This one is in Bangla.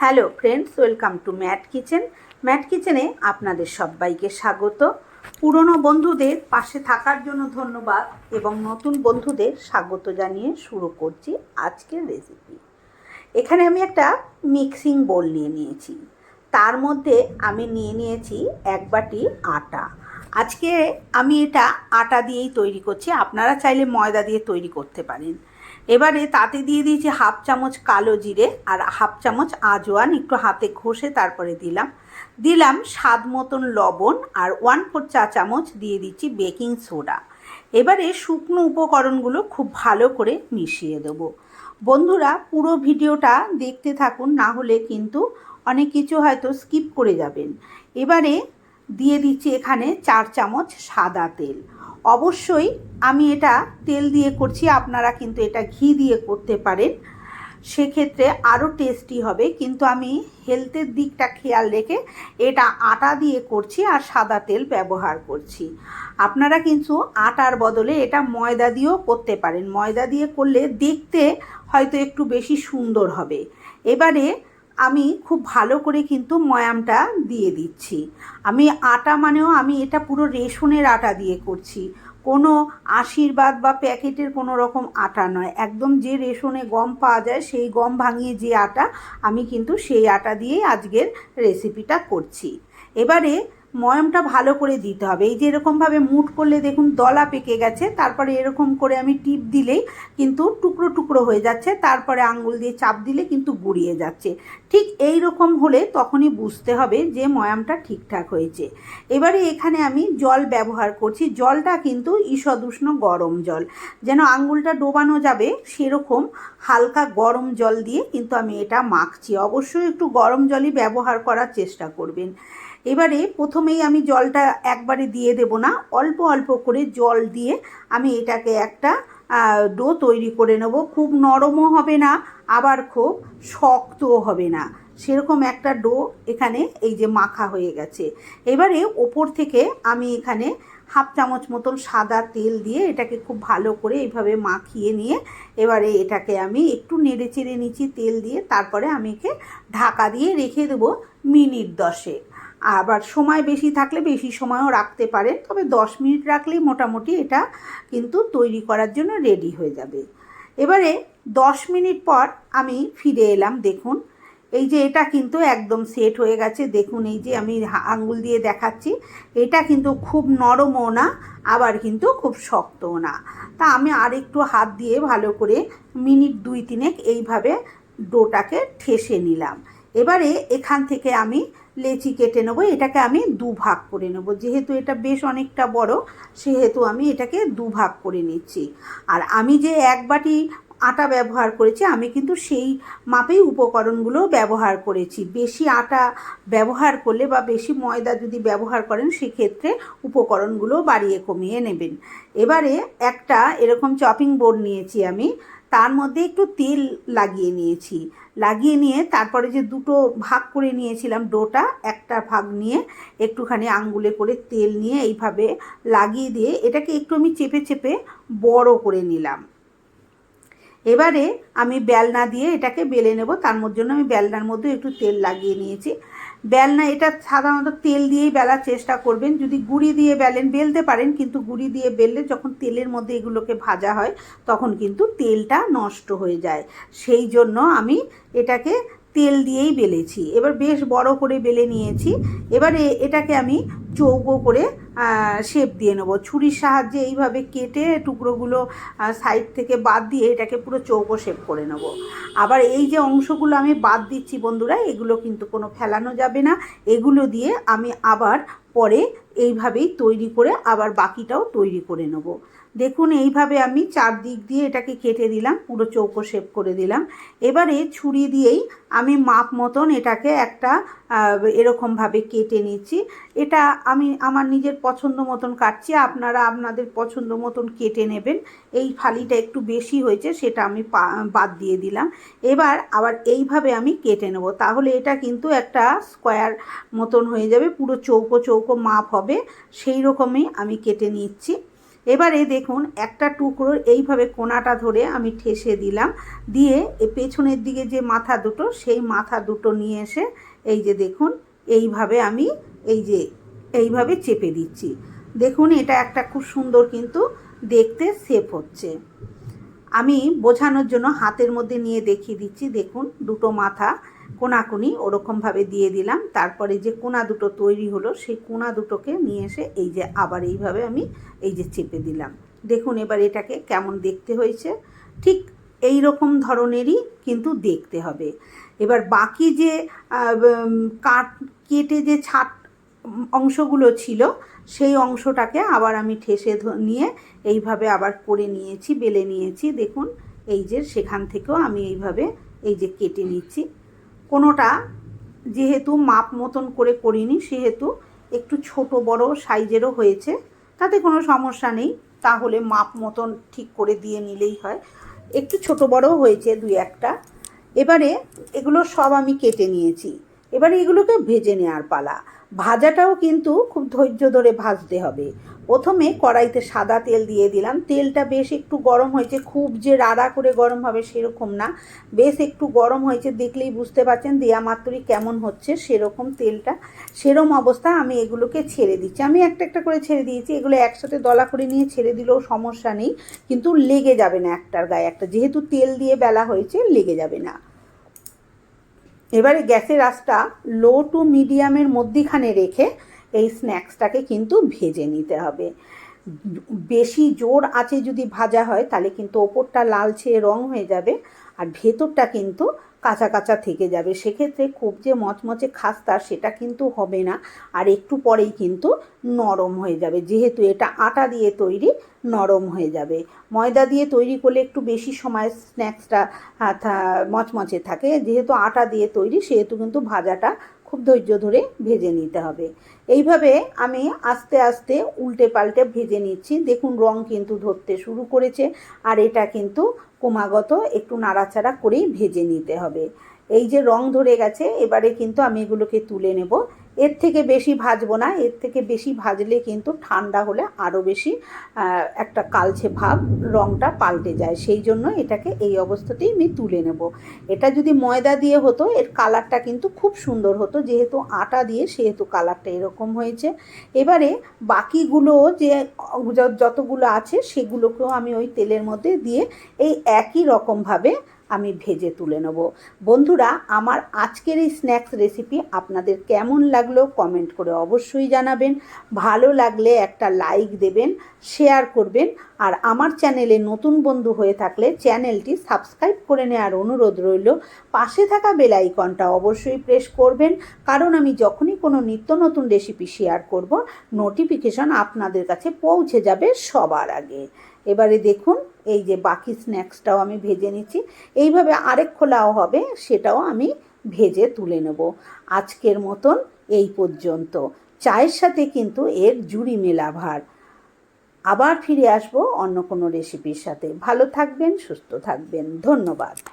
Hello friends, welcome to Matt kitchen. Matt কিচেনে আপনাদের সবাইকে স্বাগত। পুরনো বন্ধুদের পাশে থাকার জন্য ধন্যবাদ এবং নতুন বন্ধুদের স্বাগত জানিয়ে শুরু করছি আজকের রেসিপি এখানে আমি একটা মিক্সিং বোল নিয়ে নিয়েছি। তার মধ্যে আমি নিয়ে নিয়েছি এক বাটি আটা। আজকে আমি এটা আটা দিয়েই তৈরি করছি। আপনারা চাইলে ময়দা দিয়ে তৈরি করতে পারেন। এবারে তাতে দিয়ে দিয়েছি হাফ চামচ কালো জিরে আর হাফ চামচ আজওয়ান, একটু হাতে ঘষে তারপরে দিলাম। দিলাম স্বাদ মতন লবণ আর ওয়ান ফোর চা চামচ দিয়ে দিচ্ছি বেকিং সোডা এবারে শুকনো উপকরণগুলো খুব ভালো করে মিশিয়ে দেবো। বন্ধুরা, পুরো ভিডিওটা দেখতে থাকুন, না হলে কিন্তু অনেক কিছু হয়তো স্কিপ করে যাবেন। এবারে দিয়ে দিচ্ছি এখানে চার চামচ সাদা তেল। অবশ্যই আমি এটা তেল দিয়ে করছি, আপনারা কিন্তু এটা ঘি দিয়ে করতে পারেন। সেক্ষেত্রে আরও টেস্টি হবে, কিন্তু আমি হেলথের দিকটা খেয়াল রেখে এটা আটা দিয়ে করছি আর সাদা তেল ব্যবহার করছি। আপনারা কিন্তু আটার বদলে এটা ময়দা দিয়েও করতে পারেন। ময়দা দিয়ে করলে দেখতে হয়তো একটু বেশি সুন্দর হবে। এবারে আমি খুব ভালো করে কিন্তু ময়ামটা দিয়ে দিচ্ছি। আমি আটা মানেও আমি এটা পুরো রেশনের আটা দিয়ে করছি। কোনো আশীর্বাদ বা প্যাকেটের কোনো রকম আটা নয়। একদম যে রেশনে গম পাওয়া যায়, সেই গম ভাঙিয়ে যে আটা, আমি কিন্তু সেই আটা দিয়েই আজকের রেসিপিটা করছি। এবারে ময়মটা ভালো করে দিতে হবে। এই যে এরকমভাবে মুট করলে দেখুন দলা পেকে গেছে, তারপরে এরকম করে আমি টিপ দিলেই কিন্তু টুকরো টুকরো হয়ে যাচ্ছে, তারপরে আঙ্গুল দিয়ে চাপ দিলে কিন্তু গুড়িয়ে যাচ্ছে। ঠিক এই রকম হলে তখনই বুঝতে হবে যে ময়ামটা ঠিকঠাক হয়েছে। এবারে এখানে আমি জল ব্যবহার করছি। জলটা কিন্তু ঈষদুষ্ণ গরম জল। যেন আঙ্গুলটা ডোবানো যাবে, সেরকম হালকা গরম জল দিয়ে কিন্তু আমি এটা মাখছি। অবশ্যই একটু গরম জলই ব্যবহার করার চেষ্টা করবেন। এবারে প্রথমেই আমি জলটা একবারে দিয়ে দেব না, অল্প অল্প করে জল দিয়ে আমি এটাকে একটা ডো তৈরি করে নেব। খুব নরমও হবে না, আবার খুব শক্তও হবে না। সেরকম একটা ডো এখানে এই যে মাখা হয়ে গেছে। এবারে ওপর থেকে আমি এখানে হাফ চামচ মতন সাদা তেল দিয়ে এটাকে খুব ভালো করে এইভাবে মাখিয়ে নিয়ে এবারে এটাকে আমি একটু নেড়ে চেড়ে নিচ্ছি তেল দিয়ে, তারপরে আমি একে ঢাকা দিয়ে রেখে দেবো মিনিট দশেক। আবার সময় বেশি থাকলে বেশি সময়ও রাখতে পারেন, তবে দশ মিনিট রাখলেই মোটামুটি এটা কিন্তু তৈরি করার জন্য রেডি হয়ে যাবে। এবারে দশ মিনিট পর আমি ফিরে এলাম, দেখুন। এই যে এটা কিন্তু একদম সেট হয়ে গেছে, দেখুন এই যে আমি আঙ্গুল দিয়ে দেখাচ্ছি। এটা কিন্তু খুব নরমও না, আবার কিন্তু খুব শক্তও না। তা আমি আর একটু হাত দিয়ে ভালো করে মিনিট দুই তিনেক এইভাবে ডোটাকে ঠেসে নিলাম। এবারে এখান থেকে আমি লেচি কেটে নেব, এটাকে আমি দু ভাগ করে নেব। যেহেতু এটা বেশ অনেকটা বড়, সেহেতু আমি এটাকে দু ভাগ করে নিচ্ছি। আর আমি যে এক বাটি আটা ব্যবহার করেছি, আমি কিন্তু সেই মাপেই উপকরণগুলো ব্যবহার করেছি। বেশি আটা ব্যবহার করলে বা বেশি ময়দা যদি ব্যবহার করেন, সেক্ষেত্রে উপকরণগুলো বাড়িয়ে কমিয়ে নেবেন। এবারে একটা এরকম চপিং বোর্ড নিয়েছি আমি তার মধ্যে একটু তেল লাগিয়ে নিয়েছি। লাগিয়ে নিয়ে তারপরে যে দুটো ভাগ করে নিয়েছিলাম ডোটা, একটা ভাগ নিয়ে একটুখানি আঙ্গুলে করে তেল নিয়ে এইভাবে লাগিয়ে দিয়ে এটাকে একটু আমি চেপে চেপে বড় করে নিলাম। এবারে আমি বেলনা দিয়ে এটাকে বেলে নেব। তার জন্য আমি বেলনার মধ্যে একটু তেল লাগিয়ে নিয়েছি। বেলনা, এটা সাধারণত তেল দিয়েই বেলার চেষ্টা করবেন। যদি গুঁড়ি দিয়ে বেলেন, বেলতে পারেন, কিন্তু গুঁড়ি দিয়ে বেললে যখন তেলের মধ্যে এগুলোকে ভাজা হয়, তখন কিন্তু তেলটা নষ্ট হয়ে যায়। সেই জন্য আমি এটাকে তেল দিয়েই বেলেছি। এবার বেশ বড় করে বেলে নিয়েছি। এবারে এটাকে আমি চৌকো করে শেপ দিয়ে নেব। ছুরির সাহায্যে এইভাবে কেটে টুকরোগুলো সাইড থেকে বাদ দিয়ে এটাকে পুরো চৌকো শেপ করে নেব। আবার এই যে অংশগুলো আমি বাদ দিচ্ছি বন্ধুরা, এগুলো কিন্তু কোনো ফেলানো যাবে না। এগুলো দিয়ে আমি আবার পরে এইভাবেই তৈরি করে আবার বাকিটাও তৈরি করে নেব। দেখুন, এইভাবে আমি চারদিক দিয়ে এটাকে কেটে দিলাম, পুরো চৌকো শেপ করে দিলাম। এবারে ছুরি দিয়েই আমি মাপ মতন এটাকে একটা এরকমভাবে কেটে নিচ্ছি। এটা আমি আমার নিজের পছন্দ মতন কাটছি, আপনারা আপনাদের পছন্দ মতন কেটে নেবেন। এই ফালিটা একটু বেশি হয়েছে, সেটা আমি বাদ দিয়ে দিলাম। এবার আবার এইভাবে আমি কেটে নেব, তাহলে এটা কিন্তু একটা স্কোয়ার মতন হয়ে যাবে, পুরো চৌকো চৌকো মাপ হবে। সেই রকমই আমি কেটে নিচ্ছি। এবারে দেখুন, একটা টুকরো এইভাবে কোনাটা ধরে আমি ঠেসে দিলাম। দিয়ে পেছনের দিকে যে মাথা দুটো, সেই মাথা দুটো নিয়ে এসে এই যে দেখুন, এইভাবে আমি এই যে, এইভাবে চেপে দিচ্ছি। দেখুন, এটা একটা খুব সুন্দর কিন্তু দেখতে সেফ হচ্ছে। আমি বোঝানোর জন্য হাতের মধ্যে নিয়ে দেখিয়ে দিচ্ছি। দেখুন, দুটো মাথা কোনাকুনি ওরকমভাবে দিয়ে দিলাম। তারপরে যে কোনা দুটো তৈরি হলো, সেই কোনা দুটোকে নিয়ে এসে এই যে আবার এইভাবে আমি এই যে চেপে দিলাম। দেখুন এবার এটাকে কেমন দেখতে হয়েছে। ঠিক এই রকম ধরনেরই কিন্তু দেখতে হবে। এবার বাকি যে কাট কেটে যে ছাট অংশগুলো ছিল, সেই অংশটাকে আবার আমি ঠেসে নিয়ে এইভাবে আবার করে নিয়েছি, বেলে নিয়েছি। দেখুন, এই যে সেখান থেকেও আমি এইভাবে এই যে কেটে নিচ্ছি। কোনোটা যেহেতু মাপ মতন করে করিনি, সেহেতু একটু ছোট বড় সাইজেরও হয়েছে, তাতে কোনো সমস্যা নেই। তাহলে মাপ মতন ঠিক করে দিয়ে নিলেই হয়। একটু ছোট বড়ও হয়েছে দুই একটা। এবারে এগুলো সব আমি কেটে নিয়েছি। এবারে এগুলোকে ভেজে নেওয়ার পালা। ভাজাটাও কিন্তু খুব ধৈর্য ধরে ভাজতে হবে। প্রথমে কড়াইতে সাদা তেল দিয়ে দিলাম। তেলটা বেশ একটু গরম হয়েছে। খুব যে রাড়া করে গরম হবে সেরকম না। বেশ একটু গরম হয়েছে দেখলেই বুঝতে পারছেন দেয়া মাত্রই কেমন হচ্ছে সেরকম তেলটা। সেরম অবস্থা আমি এগুলোকে ছেড়ে দিচ্ছি। আমি একটা একটা করে ছেড়ে দিয়েছি। এগুলো একসাথে দলা করে নিয়ে ছেড়ে দিলেও সমস্যা নেই। কিন্তু লেগে যাবে না একটার গায়ে একটা। যেহেতু তেল দিয়ে বেলা হয়েছে, লেগে যাবে না। এবারে গ্যাসের আঁচটা লো টু মিডিয়ামের মধ্যিখানে রেখে এই স্ন্যাক্সটাকে কিন্তু ভেজে নিতে হবে। বেশি জোর আছে যদি ভাজা হয়, তাহলে কিন্তু ওপরটা লালচে রং হয়ে যাবে আর ভেতরটা কিন্তু কাঁচা কাঁচা থেকে যাবে। সেক্ষেত্রে খুব যে মচমচে খাস্তা সেটা কিন্তু হবে না আর একটু পরেই কিন্তু নরম হয়ে যাবে। যেহেতু এটা আটা দিয়ে তৈরি, নরম হয়ে যাবে। ময়দা দিয়ে তৈরি করলে একটু বেশি সময় স্ন্যাক্সটা মচমচে থাকে। যেহেতু আটা দিয়ে তৈরি, সেহেতু কিন্তু ভাজাটা খুব ধৈর্য ধরে ভেজে নিতে হবে। এইভাবে আমি আস্তে আস্তে উল্টে পাল্টে ভেজে নিচ্ছি। দেখুন রং কিন্তু ধরতে শুরু করেছে আর এটা কিন্তু ক্রমাগত একটু নাড়াচাড়া করেই ভেজে নিতে হবে। এই যে রং ধরে গেছে, এবারে কিন্তু আমি এগুলোকে তুলে নেব। এর থেকে বেশি ভাজবো না, এর থেকে বেশি ভাজলে কিন্তু ঠান্ডা হলে আরও বেশি একটা কালছে ভাব রংটা পাল্টে যায়। সেই জন্য এটাকে এই অবস্থাতেই আমি তুলে নেব। এটা যদি ময়দা দিয়ে হতো, এর কালারটা কিন্তু খুব সুন্দর হতো। যেহেতু আটা দিয়ে, সেহেতু কালারটা এরকম হয়েছে। এবারে বাকিগুলো যে যতগুলো আছে, সেগুলোকেও আমি ওই তেলের মধ্যে দিয়ে এই একই রকমভাবে আমি ভেজে তুলে নেব। বন্ধুরা, আমার আজকের এই স্ন্যাক্স রেসিপি আপনাদের কেমন লাগল কমেন্ট করে অবশ্যই জানাবেন। ভালো লাগলে একটা লাইক দেবেন, শেয়ার করবেন, আর আমার চ্যানেলে নতুন বন্ধু হয়ে থাকলে চ্যানেলটি সাবস্ক্রাইব করে নেওয়ার অনুরোধ রইল। পাশে থাকা বেল আইকনটা অবশ্যই প্রেস করবেন, কারণ আমি যখনই কোনো নিত্য নতুন রেসিপি শেয়ার করব, নোটিফিকেশন আপনাদের কাছে পৌঁছে যাবে সবার আগে। এবারে দেখুন, এই যে বাকি স্ন্যাক্সটাও আমি ভেজে নিচ্ছি। এইভাবে আরেক খোলাও হবে, সেটাও আমি ভেজে তুলে নেব। আজকের মতন এই পর্যন্ত। চায়ের সাথে কিন্তু এর জুড়ি মেলা ভার। আবার ফিরে আসব অন্য কোনো রেসিপির সাথে। ভালো থাকবেন, সুস্থ থাকবেন। ধন্যবাদ।